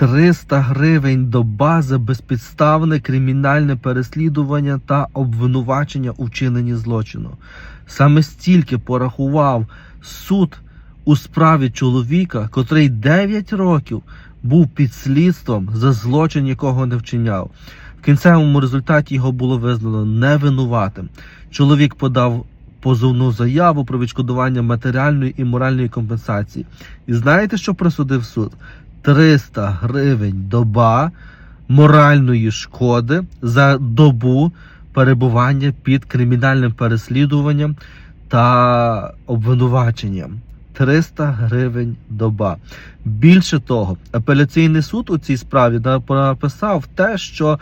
300 гривень доба за безпідставне кримінальне переслідування та обвинувачення у вчиненні злочину. Саме стільки порахував суд у справі чоловіка, котрий 9 років був під слідством за злочин, якого не вчиняв. В кінцевому результаті його було визнано невинуватим. Чоловік подав позовну заяву про відшкодування матеріальної і моральної компенсації. І знаєте, що присудив суд? 300 гривень доба моральної шкоди за добу перебування під кримінальним переслідуванням та обвинуваченням. 300 гривень доба. Більше того, апеляційний суд у цій справі написав те, що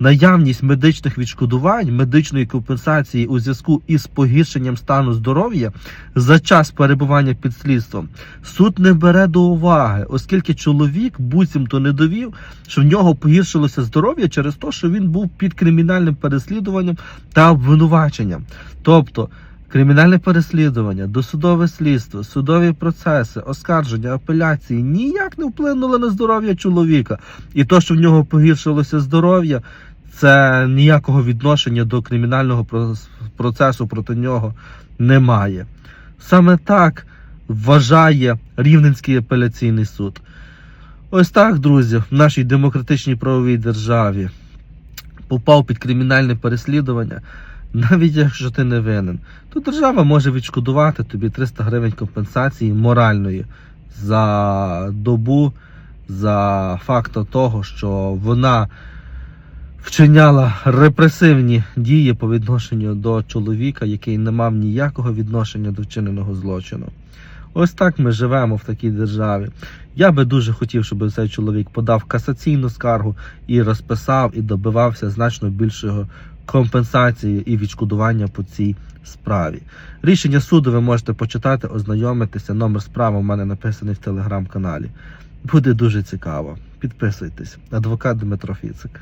наявність медичних відшкодувань, медичної компенсації у зв'язку із погіршенням стану здоров'я за час перебування під слідством суд не бере до уваги, оскільки чоловік буцімто не довів, що в нього погіршилося здоров'я через те, що він був під кримінальним переслідуванням та обвинуваченням. Тобто кримінальне переслідування, досудове слідство, судові процеси, оскарження, апеляції ніяк не вплинули на здоров'я чоловіка. І то, що в нього погіршилося здоров'я, це ніякого відношення до кримінального процесу проти нього немає. Саме так вважає Рівненський апеляційний суд. Ось так, друзі, в нашій демократичній правовій державі попав під кримінальне переслідування, навіть якщо ти не винен, то держава може відшкодувати тобі 300 гривень компенсації моральної за добу, за фактом того, що вона вчиняла репресивні дії по відношенню до чоловіка, який не мав ніякого відношення до вчиненого злочину. Ось так ми живемо в такій державі. Я би дуже хотів, щоб цей чоловік подав касаційну скаргу і розписав і добивався значно більшого компенсації і відшкодування по цій справі. Рішення суду ви можете почитати, ознайомитися. Номер справи у мене написаний в телеграм-каналі. Буде дуже цікаво. Підписуйтесь. Адвокат Дмитро Фіцик.